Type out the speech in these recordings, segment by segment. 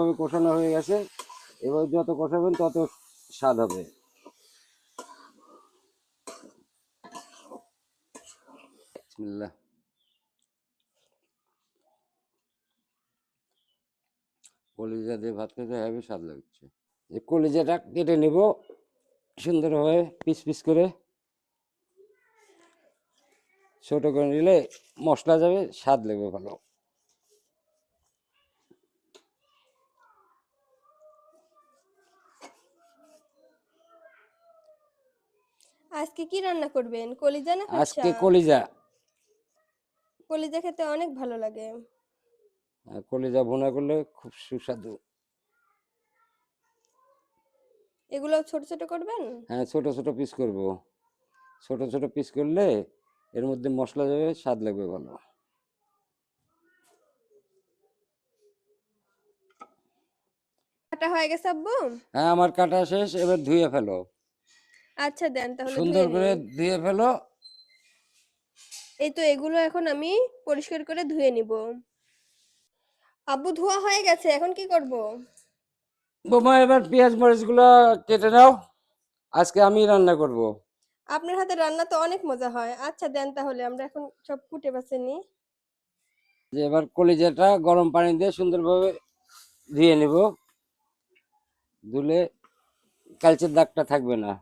সুন্দরভাবে কষানো হয়ে গেছে, এবার যত কষাবেন তত স্বাদ হবে। কলিজা দিয়ে ভাত খেতে হেবি, স্বাদ লাগছে। যে কলিজাটা কেটে নিব সুন্দরভাবে পিস পিস করে। ছোট করে নিলে মশলা যাবে, স্বাদ লাগবে ভালো। আজকে কি রান্না করবেন? কলিজা না আজকে কলিজা। কলিজা খেতে অনেক ভালো লাগে। আর কলিজা ভুনা করলে খুব সুস্বাদু। এগুলো ছোট ছোট করবেন? হ্যাঁ ছোট ছোট পিস করব। ছোট ছোট পিস করলে এর মধ্যে মশলা যাবে স্বাদ লাগবে ভালো। কাটা হয়ে গেছে আব্বু? হ্যাঁ আমার কাটা শেষ এবার ধুয়ে ফেলো। আচ্ছা দেন তাহলে সুন্দর ধুয়ে করে নিই। ধুয়ে ফেলো। এই তো এগুলো এখন আমি পরিষ্কার করে ধুয়ে নিব। আব্বু ধোয়া হয়ে গেছে এখন কি করব? বোমা এবার পেঁয়াজ মরিচগুলো কেটে নাও। আজকে আমি রান্না করব। আপনার হাতে রান্না তো অনেক মজা হয়। আচ্ছা দেন তাহলে আমরা এখন সব কুটে বাছে নিই। যে এবার কলিজাটা গরম পানি দিয়ে সুন্দরভাবে ধুয়ে নেব। ধুলে কালচের দাগটা থাকবে না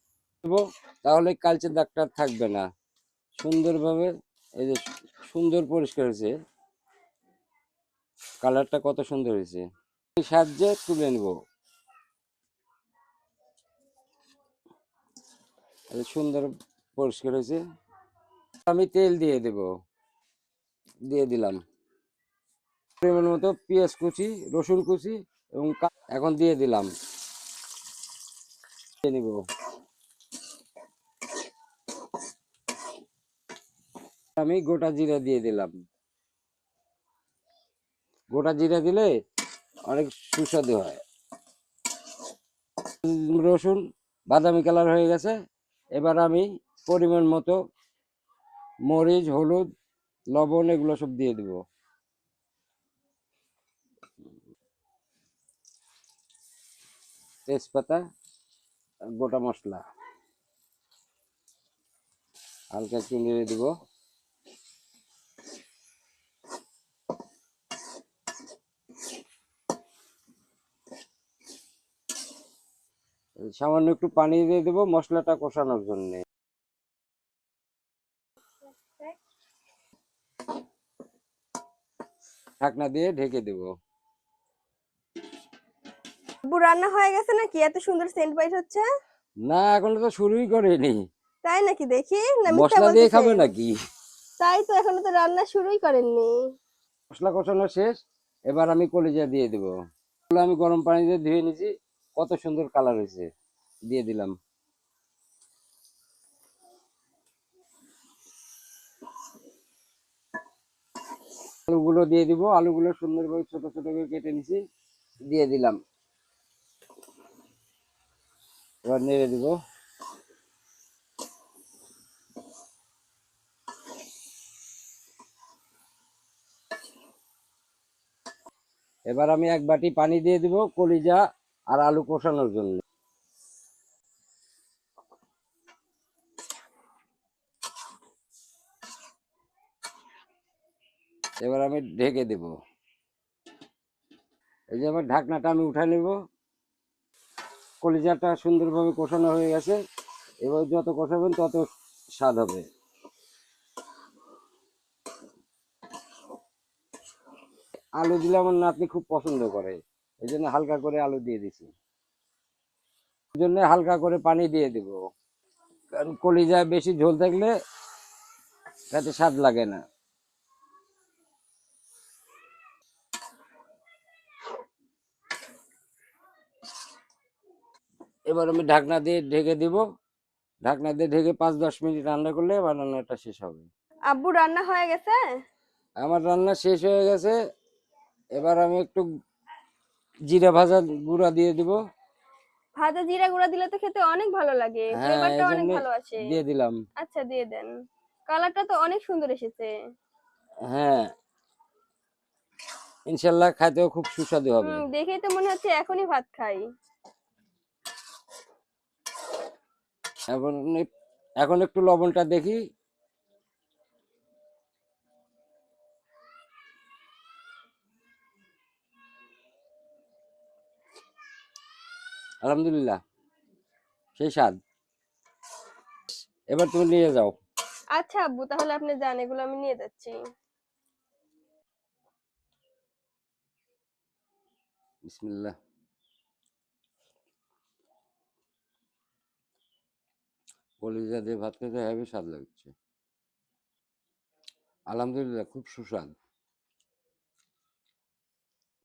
দেবো, তাহলে কালচের দাগটা থাকবে না। সুন্দরভাবে, এই যে সুন্দর পরিষ্কার হয়েছে। কালারটা কত সুন্দর হয়েছে। সাহায্যে তুলে নেব। সুন্দর পরিষ্কার হয়েছে। আমি তেল দিয়ে দেব। দিয়ে দিলাম। পরিমাণ মতো পেঁয়াজ কুচি, রসুন কুচি এবং এখন দিয়ে দিলাম। নিব। আমি গোটা জিরা দিয়ে দিলাম। গোটা জিরা দিলে অনেক সুস্বাদু হয়। রসুন, বাদামি কালার হয়ে গেছে। এবার আমি পরিমাণ মতো মরিচ, হলুদ, লবণ এগুলো সব দিয়ে দিব। তেজপাতা, গোটা মশলা। হালকা একটু নেড়ে দিব। সামান্য একটু পানি দিয়ে দেবো মশলাটা কষানোর জন্য। ঢাকনা দিয়ে ঢেকে দেব। রান্না হয়ে গেছে নাকি? এত সুন্দর সেন্ট বাইট হচ্ছে। না এখনও তো শুরুই করিনি। তাই নাকি? দেখি না মশলা দিয়ে খাবে নাকি? তাই তো এখনও তো রান্না শুরুই করেননি। মশলা কষানো শেষ এবার আমি কলিজা দিয়ে দেব। আমি গরম পানি দিয়ে ধুয়ে নিয়েছি কত সুন্দর কালার হয়েছে। দিয়ে দিলাম। আলুগুলো দিয়ে দিব। আলুগুলো সুন্দরভাবে ছোট ছোট করে কেটে নিছি, দিয়ে দিলাম। এবার নেড়ে দিব। এবার আমি এক বাটি পানি দিয়ে দিব কলিজা আর আলু কষানোর জন্য। এবার আমি ঢেকে দেব। এই যে আমার ঢাকনাটা আমি উঠাই নেব। কলিজাটা সুন্দরভাবে কষানো হয়ে গেছে। এবার যত কষাবেন তত স্বাদ হবে। আলু দিলে আমার নাতনি খুব পছন্দ করে। এই জন্য হালকা করে আলু দিয়ে দিছি। জন্য হালকা করে পানি দিয়ে দিব। কারণ কলিজা বেশি ঝোল থাকলে তাতে স্বাদ লাগে না। এবার আমি ঢাকনা দিয়ে ঢেকে দিব। ঢাকনা দিয়ে ঢেকে পাঁচ দশ মিনিট রান্না করলে আমার রান্নাটা শেষ হবে। আব্বু রান্না হয়ে গেছে? আমার রান্না শেষ হয়ে গেছে। এবার আমি একটু জিরা ভাজা গুঁড়া দিয়ে দিব। ভাজা জিরা গুঁড়া দিলে তো খেতে অনেক ভালো লাগে। হ্যাঁ ফ্লেভারটা অনেক ভালো আসে। দিয়ে দিলাম। আচ্ছা দিয়ে দেন। কালারটা তো অনেক সুন্দর এসেছে। হ্যাঁ। ইনশাল্লাহ খাইতেও খুব সুস্বাদু হবে। দেখেই তো মনে হচ্ছে এখনই ভাত খাই। এখন এখন একটু লবণটা দেখি। আলহামদুলিল্লাহ সেই স্বাদ। এবার তুমি নিয়ে যাও। আচ্ছা আব্বু তাহলে আপনি যান এগুলো আমি নিয়ে যাচ্ছি। বিসমিল্লাহ। কলিজা দিয়ে ভাত খেতে হেবি স্বাদ লাগছে আলহামদুলিল্লাহ খুব সুস্বাদ।